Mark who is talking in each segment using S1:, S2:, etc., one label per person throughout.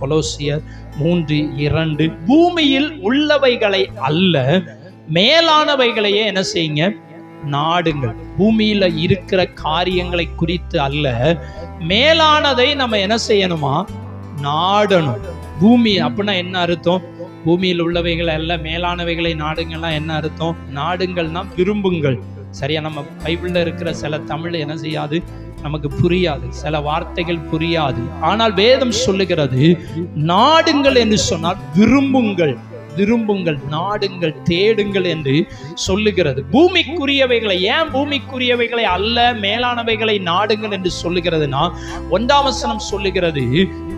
S1: கொலோசியர் மூன்று இரண்டு. பூமியில் உள்ளவைகளை அல்ல மேலானவைகளையே என்ன செய்யுங்க? நாடுங்கள். பூமியில இருக்கிற காரியங்களை குறித்து அல்ல மேலானதை நம்ம என்ன செய்யணுமா? நாடணும். பூமி அப்படின்னா என்ன அர்த்தம்? பூமியில் உள்ளவைகள் அல்ல மேலானவைகளை நாடுங்கள்லாம் என்ன அர்த்தம்? நாடுங்கள்னா விரும்புங்கள் சரியா நம்ம பைபிள்ல இருக்கிற சில தமிழ் என்ன செய்யாது? நமக்கு புரியாது. சில வார்த்தைகள் புரியாது. ஆனால் வேதம் சொல்லுகிறது நாடுங்கள் என்று சொன்னால் விரும்புங்கள். விரும்புங்கள் நாடுங்கள் தேடுங்கள் என்று சொல்லுகிறது. பூமிக்குரியவைகளை ஏன் பூமிக்குரியவைகளை அல்ல மேலானவைகளை நாடுங்கள் என்று சொல்லுகிறதுனா ஒன்றாம் வசனம் சொல்லுகிறது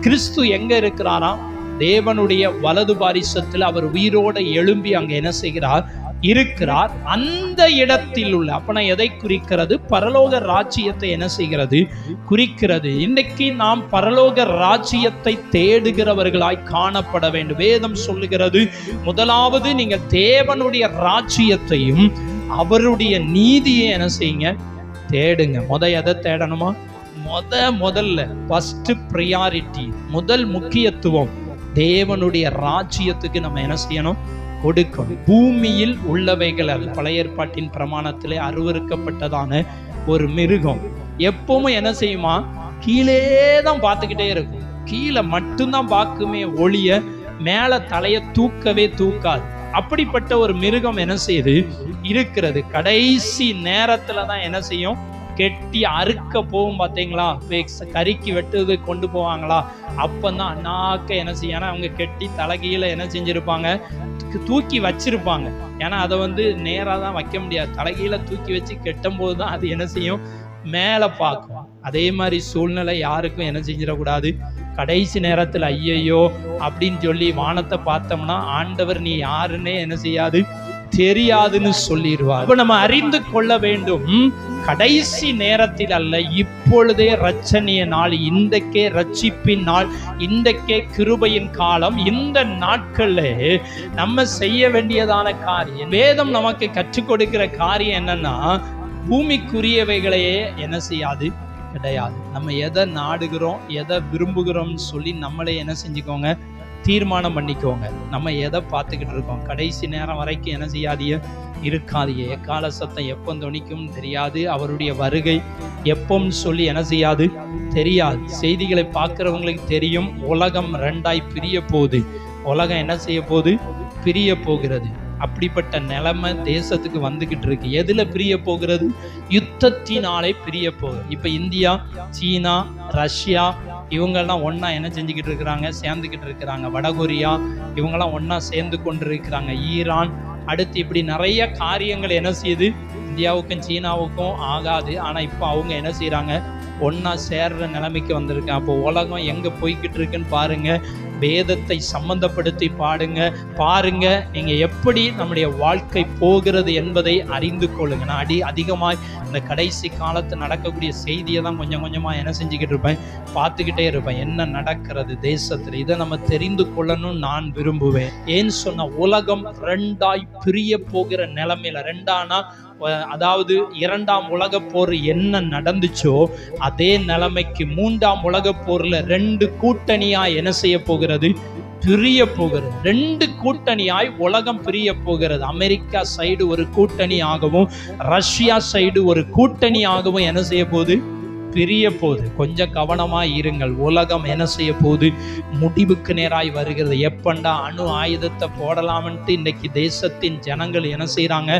S1: கிறிஸ்து எங்க இருக்கிறாராம்? தேவனுடைய வலது பாரிசத்தில் அவர் உயிரோட எழும்பி அங்கே என்ன செய்கிறார்? இருக்கிறார். அந்த இடத்தில் உள்ள அப்பனா எதை குறிக்கிறது? பரலோக ராஜ்யத்தை என்ன செய்கிறது? குறிக்கிறது. இன்னைக்கு நாம் பரலோக ராஜ்யத்தை தேடுகிறவர்களாய் காணப்பட வேண்டும். வேதம் சொல்லுகிறது முதலாவது நீங்கள் தேவனுடைய ராஜ்யத்தையும் அவருடைய நீதியை என்ன செய்யுங்க? தேடுங்க. முத எதை தேடணுமா? முத முதல்ல ஃபர்ஸ்ட் ப்ரியாரிட்டி முதல் முக்கியத்துவம் தேவனுடைய ராஜ்யத்துக்கு நம்ம என்ன செய்யணும்? கொடுக்கும். பூமியில் உள்ளவைகள் அல்ல. பழைய ஏற்பாட்டின் பிரமாணத்திலே அருவறுக்கப்பட்டதான ஒரு மிருகம். எப்பவும் என்ன செய்யுமா? கீழே தான் பார்த்துக்கிட்டே இருக்கும். கீழே மட்டும்தான் பார்க்குமே ஒளிய மேல தலைய தூக்கவே தூக்காது. அப்படிப்பட்ட ஒரு மிருகம் என்ன செய்யுது? இருக்கிறது. கடைசி நேரத்துல தான் என்ன செய்யும்? கெட்டி அறுக்க போகும் பார்த்தீங்களா கறிக்கு வெட்டுறது கொண்டு போவாங்களா? அப்பந்தான் அண்ணாக்க என்ன செய்யும் ஏன்னா அவங்க கெட்டி தலைகீழ என்ன செஞ்சிருப்பாங்க? தூக்கி- வச்சிருப்பாங்க. ஏன்னா அதை வந்து நேராக தான் வைக்க முடியாது. தலைகீழ தூக்கி வச்சு கெட்டும் போது தான் அது என்ன செய்யும்? மேலே பார்க்கும். அதே மாதிரி சூழ்நிலை யாருக்கும் என்ன செஞ்சிடக்கூடாது? கடைசி நேரத்தில் ஐயையோ அப்படின்னு சொல்லி வானத்தை பார்த்தோம்னா ஆண்டவர் நீ யாருன்னே என்ன செய்யாது? தெரியாதுன்னு சொல்லிடுவார். இப்போ நம்ம அறிந்து கொள்ள வேண்டும். கடைசி நேரத்தில் அல்ல இப்பொழுதே ரட்சணிய நாள் இன்றைக்கே ரட்சிப்பின் நாள் இன்றைக்கே கிருபையின் காலம். இந்த நாட்களில் நம்ம செய்ய வேண்டியதான காரியம் வேதம் நமக்கு கற்றுக் கொடுக்கிற காரியம் என்னன்னா பூமிக்குரியவைகளையே என்ன செய்யாது? கிடையாது. நம்ம எதை நாடுகிறோம் எதை விரும்புகிறோம்னு சொல்லி நம்மளே என்ன செஞ்சுக்கோங்க? தீர்மானம் பண்ணிக்கோங்க. நம்ம எதை பார்த்துக்கிட்டு இருக்கோம்? கடைசி நேரம் வரைக்கும் என்ன செய்யாதீங்க? இருக்காது எக்கால சத்தம் எப்போ துணிக்கும் தெரியாது. அவருடைய வருகை எப்போன்னு சொல்லி என்ன செய்யாது? தெரியாது. செய்திகளை பார்க்குறவங்களுக்கு தெரியும். உலகம் ரெண்டாய் பிரிய போகுது உலகம் என்ன செய்ய போகுது பிரிய போகிறது அப்படிப்பட்ட நிலைமை தேசத்துக்கு வந்துக்கிட்டு இருக்கு. எதில் பிரிய போகிறது யுத்தத்தினாலே பிரிய போகுது இப்போ இந்தியா சீனா ரஷ்யா இவங்கெல்லாம் ஒன்றா என்ன செஞ்சுக்கிட்டு இருக்கிறாங்க? சேர்ந்துக்கிட்டு இருக்கிறாங்க. வடகொரியா இவங்கெல்லாம் ஒன்றா சேர்ந்து கொண்டு இருக்கிறாங்க ஈரான் அடுத்து இப்படி நிறைய காரியங்கள் என்ன செய்யுது? இந்தியாவுக்கும் சீனாவுக்கும் ஆகாது. ஆனா இப்போ அவங்க என்ன செய்கிறாங்க ஒன்றா சேர்ற நிலைமைக்கு வந்திருக்கேன் அப்போ உலகம் எங்கே போய்கிட்டு இருக்குன்னு பாருங்க. வேதத்தை சம்பந்தப்படுத்தி பாடுங்க பாருங்க. நீங்க எப்படி நம்முடைய வாழ்க்கை போகிறது என்பதை அறிந்து கொள்ளுங்க. நான் அடி அதிகமாய் இந்த கடைசி காலத்து நடக்கக்கூடிய செய்தியை தான் கொஞ்சம் கொஞ்சமா என்ன செஞ்சுக்கிட்டு இருப்பேன். பார்த்துக்கிட்டே இருப்பேன். என்ன நடக்கிறது தேசத்துல? இதை நம்ம தெரிந்து கொள்ளணும்னு நான் விரும்புவேன். ஏன்னு சொன்ன உலகம் ரெண்டாய் பிரிய போகிற நிலைமையில ரெண்டானா அதாவது இரண்டாம் உலக போர் என்ன நடந்துச்சோ அதே நிலைமைக்கு மூன்றாம் உலக போர்ல ரெண்டு கூட்டணியா என்ன செய்ய போகிறது? பிரிய போகிறது. ரெண்டு கூட்டணியாய் உலகம் பிரிய போகிறது. அமெரிக்கா சைடு ஒரு கூட்டணி ஆகவும் ரஷ்யா சைடு ஒரு கூட்டணி ஆகவும் என்ன செய்ய போகுது? பிரிய போகுது கொஞ்சம் கவனமாக இருங்கள். உலகம் என்ன செய்ய போகுது முடிவுக்கு நேராய் வருகிறது. எப்பண்டா அணு ஆயுதத்தை போடலாம்ன்ட்டு இன்றைக்கி தேசத்தின் ஜனங்கள் என்ன செய்கிறாங்க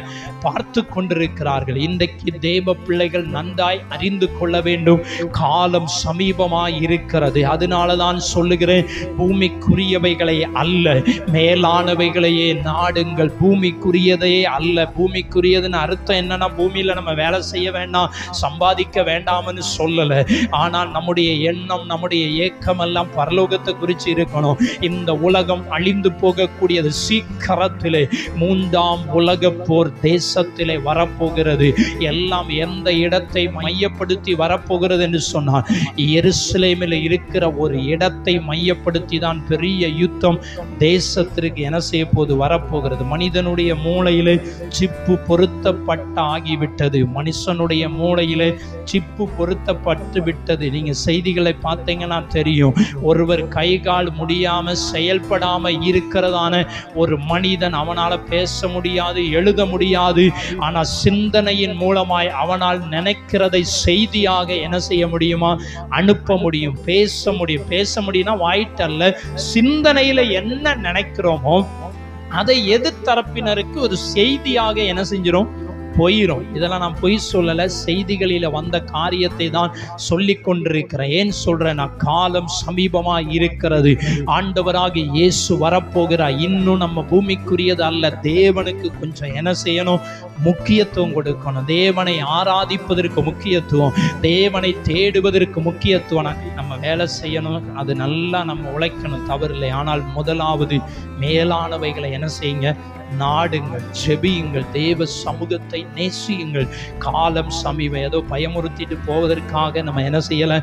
S1: பார்த்து கொண்டிருக்கிறார்கள். இன்றைக்கு தேவ பிள்ளைகள் நன்றாய் அறிந்து கொள்ள வேண்டும். காலம் சமீபமாக இருக்கிறது. அதனால தான் சொல்லுகிறேன் பூமிக்குரியவைகளை அல்ல. மேலானவைகளையே நாடுங்கள். பூமிக்குரியதையே அல்ல. பூமிக்குரியதுன்னு அர்த்தம் என்னன்னா பூமியில் நம்ம வேலை செய்ய வேண்டாம் சம்பாதிக்க வேண்டாம்னு சொல்லலை. ஆனால் நம்முடைய எண்ணம் நம்முடைய ஏக்கம் எல்லாம் பரலோகத்தை குறித்து இருக்கணும். இந்த உலகம் அழிந்து போகக்கூடியது சீக்கிரத்திலே மூன்றாம் உலக போர் தேசத்திலே வரப்போகிறது. எல்லாம் எந்த இடத்தை மையப்படுத்தி வரப்போகிறது என்று சொன்னால் எருசலேமில் இருக்கிற ஒரு இடத்தை மையப்படுத்தி தான் பெரிய யுத்தம் தேசத்திற்கு என்ன செய்ய போது வரப்போகிறது. மனிதனுடைய மூளையிலே சிப்பு பொருத்தப்பட்ட ஆகிவிட்டது மனுஷனுடைய மூளையிலே சிப்பு பொருத்த பட்டு விட்டது நீங்க செய்திகளை பார்த்தீங்கன்னா தெரியும். ஒருவர் கை கால் முடியாம செயல்படாம இருக்கிறதான ஒரு மனிதன் அவனால பேச முடியாது எழுத முடியாது. ஆனா சிந்தனையின் மூலமாய் அவனால் நினைக்கிறதை செய்தியாக என்ன செய்ய முடியுமா? அனுப்ப முடியும் பேச முடியும். பேச முடியும்னா வாயிட்டல்ல சிந்தனையில என்ன நினைக்கிறோமோ அதை எதிர்த்தரப்பினருக்கு ஒரு செய்தியாக என்ன செஞ்சிடும் போயிரும். இதெல்லாம் நான் பொய் சொல்லலை. செய்திகளில் வந்த காரியத்தை தான் சொல்லி கொண்டிருக்கிறேன். ஏன் சொல்றேன்? காலம் சமீபமாக இருக்கிறது. ஆண்டவராக இயேசு வரப்போகிறார். இன்னும் நம்ம பூமிக்குரியது அல்ல. தேவனுக்கு கொஞ்சம் என்ன செய்யணும்? முக்கியத்துவம் கொடுக்கணும். தேவனை ஆராதிப்பதற்கு முக்கியத்துவம். தேவனை தேடுவதற்கு முக்கியத்துவம். நம்ம வேலை செய்யணும். அது நல்லா நம்ம உழைக்கணும். தவறில்லை. ஆனால் முதலாவது மேலானவைகளை என்ன செய்யுங்க? நாடுங்கள் செபியுங்கள் தேவ சமூகத்தை நேசியுங்கள். காலம் சமீபம் ஏதோ பயமுறுத்திட்டு போவதற்காக நம்ம என்ன செய்யலை?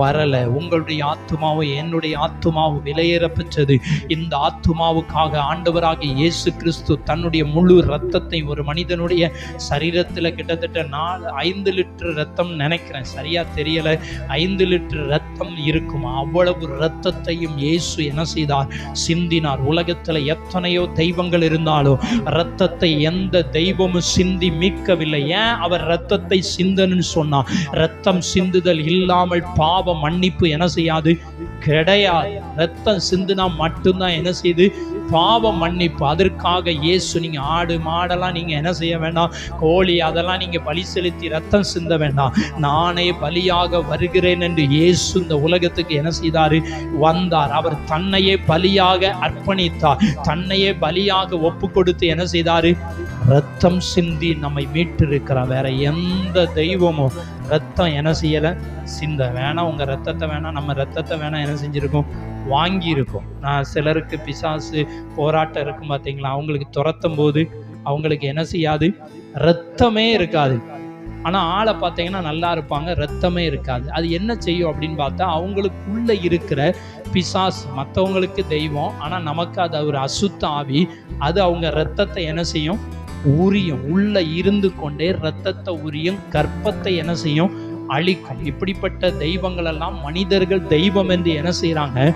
S1: வரலை. உங்களுடைய ஆத்துமாவும் என்னுடைய ஆத்துமாவும் விலையேற பெற்றது இந்த ஆத்துமாவுக்காக ஆண்டவராக இயேசு கிறிஸ்து தன்னுடைய முழு ரத்தத்தை ஒரு மனிதனுடைய சரீரத்தில் கிட்டத்தட்ட நாலு ஐந்து லிட்டர் ரத்தம் நினைக்கிறேன். சரியாக தெரியலை? ஐந்து லிட்டர் ரத்தம் இருக்கும்? அவ்வளவு ரத்தத்தையும் இயேசு என்ன செய்தார்? சிந்தினார். உலகத்தில் எத்தனையோ தெய்வங்கள் இருந்தாலும் ரத்தத்தை எந்த தெய்வமும் சிந்தி மீட்கவில்லை. ஏன்? அவர் ரத்தத்தை சிந்தன்னு சொன்னார். ரத்தம் சிந்துதல் இல்லாமல் பாவ மன்னிப்பு என்ன செய்யாது? கிடையாது. ரத்தம் சிந்துனா மட்டும்தான் என்ன செய்து? பாவ மன்னிப்பு. அதற்காக இயேசு நீங்கள் ஆடு மாடெல்லாம் நீங்கள் என்ன செய்ய வேண்டாம்? கோழி அதெல்லாம் நீங்கள் பலி செலுத்தி ரத்தம் சிந்த வேண்டாம். நானே பலியாக வருகிறேன் என்று இயேசு இந்த உலகத்துக்கு என்ன செய்தார்? வந்தார். அவர் தன்னையே பலியாக அர்ப்பணித்தார். தன்னையே பலியாக ஒப்பு கொடுத்து என்ன செய்தார்? ரத்தம் சிந்தி நம்மை மீட்டிருக்கிறார். வேற எந்த தெய்வமும் ரத்தம் என்ன செய்யலை? சிந்த. வேணாம் உங்கள் ரத்தத்தை வேணாம் நம்ம ரத்தத்தை வேணாம் என்ன செஞ்சுருக்கோம்? வாங்கியிருக்கோம். நான் சிலருக்கு பிசாசு போராட்டம் இருக்கும் பார்த்தீங்களா? அவங்களுக்கு துரத்தும் போது அவங்களுக்கு என்ன செய்யாது? ரத்தமே இருக்காது. ஆனால் ஆளை பார்த்தீங்கன்னா நல்லா இருப்பாங்க ரத்தமே இருக்காது. அது என்ன செய்யும் அப்படின்னு பார்த்தா அவங்களுக்குள்ள இருக்கிற பிசாஸ் மற்றவங்களுக்கு தெய்வம் ஆனால் நமக்கு அது ஒரு அசுத்த ஆவி. அது அவங்க ரத்தத்தை என்ன செய்யும்? உரியும் உள்ள இருந்து கொண்டே ரத்தத்தை உரியும் கற்பத்தை என்ன செய்யும்? அழிக்கும். இப்படிப்பட்ட தெய்வங்கள் எல்லாம் மனிதர்கள் தெய்வம் என்று என்ன செய்கிறாங்க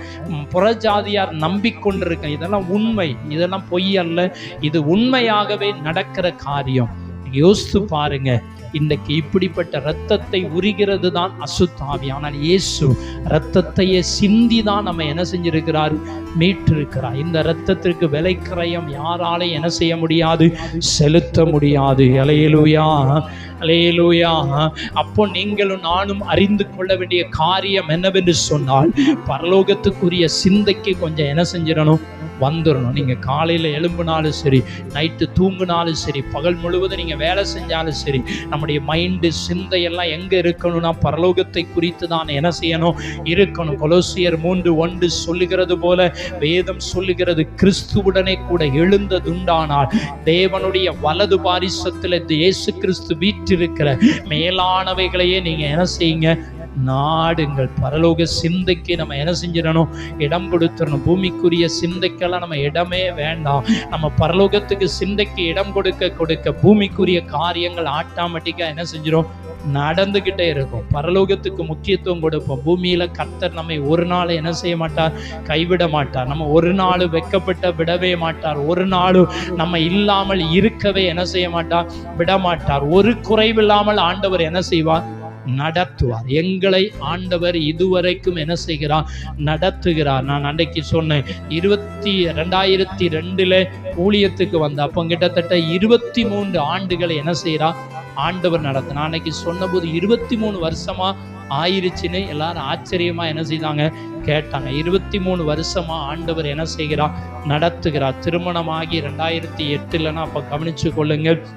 S1: புறஜாதியார் நம்பிக்கொண்டிருக்க இதெல்லாம் உண்மை இதெல்லாம் பொய் அல்ல. இது உண்மையாகவே நடக்கிற காரியம். யோசித்து பாருங்க. இன்னைக்கு இப்படிப்பட்ட ரத்தத்தை உரிகிறது தான் அசுத்தாவி ஆனால் இயேசு ரத்தத்தையே சிந்தி தான் நம்ம என்ன செஞ்சிருக்கிறார்? மீட்டிருக்கிறார். இந்த ரத்தத்திற்கு விலை கிரயம் என்ன செய்ய முடியாது? செலுத்த முடியாது. அலையலூயா அலையலூயா. அப்போ நீங்களும் நானும் அறிந்து கொள்ள வேண்டிய காரியம் என்னவென்று சொன்னால் பரலோகத்துக்குரிய சிந்தைக்கு கொஞ்சம் என்ன செஞ்சிடணும்? வந்துடணும். நீங்கள் காலையில் எழும்புனாலும் சரி நைட்டு தூங்குனாலும் சரி பகல் முழுவதும் நீங்கள் வேலை செஞ்சாலும் சரி நம்முடைய மைண்டு சிந்தையெல்லாம் எங்கே இருக்கணும்னா பரலோகத்தை குறித்து தான் என்ன செய்யணும்? இருக்கணும். கொலோசியர் மூன்று ஒன்று சொல்லுகிறது போல வேதம் சொல்லுகிறது கிறிஸ்துவுடனே கூட எழுந்ததுண்டானால் தேவனுடைய வலது பாரிசத்தில் இயேசு கிறிஸ்து வீற்றிருக்கிற மேலானவைகளையே நீங்கள் என்ன செய்யுங்க? நாடுங்கள். பரலோக சிந்தைக்கு நம்ம என்ன செஞ்சிடணும்? இடம் கொடுத்துடணும். பூமிக்குரிய சிந்தைக்கெல்லாம் நம்ம இடமே வேண்டாம். நம்ம பரலோகத்துக்கு சிந்தைக்கு இடம் கொடுக்க கொடுக்க பூமிக்குரிய காரியங்கள் ஆட்டோமேட்டிக்காக என்ன செஞ்சிடும் நடந்துக்கிட்டே இருக்கும். பரலோகத்துக்கு முக்கியத்துவம் கொடுப்போம். பூமியில் கர்த்தர் நம்மை ஒரு நாள் என்ன செய்ய மாட்டார்? கைவிட மாட்டார். நம்ம ஒரு நாள் வெக்கப்பட்ட விடவே மாட்டார். ஒரு நாளும் நம்ம இல்லாமல் இருக்கவே என்ன செய்ய மாட்டார்? விட மாட்டார். ஒரு குறைவில்லாமல் ஆண்டவர் என்ன செய்வார்? நடத்துவார். எங்களை ஆண்டவர் இதுவரைக்கும் என்ன செய்கிறார்? நடத்துகிறார். நான் அன்றைக்கு சொன்னேன் இருபத்தி ரெண்டாயிரத்தி ரெண்டுல ஊழியத்துக்கு வந்த அப்போ கிட்டத்தட்ட இருபத்தி மூன்று ஆண்டுகளை என்ன செய்கிறார்? ஆண்டவர் நடத்த அன்னைக்கு சொன்னபோது இருபத்தி மூணு வருஷமா ஆயிருச்சுன்னு எல்லாரும் ஆச்சரியமா என்ன செய்தாங்க? கேட்டாங்க. இருபத்தி மூணு வருஷமா ஆண்டவர் என்ன செய்கிறார்? நடத்துகிறார். திருமணமாகி ரெண்டாயிரத்தி எட்டுலன்னா அப்ப கவனிச்சு கொள்ளுங்கள்.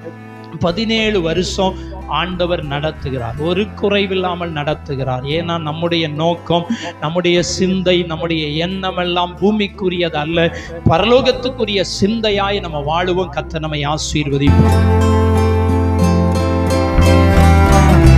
S1: பதினேழு வருஷம் ஆண்டவர் நடத்துகிறார். ஒரு குறைவில்லாமல் நடத்துகிறார். ஏன்னா நம்முடைய நோக்கம் நம்முடைய சிந்தை நம்முடைய எண்ணம் எல்லாம் பூமிக்குரியது அல்ல பரலோகத்துக்குரிய சிந்தையாய் நம்ம வாழுவோம். கத்த நம்மை ஆசீர்வதிப்போம்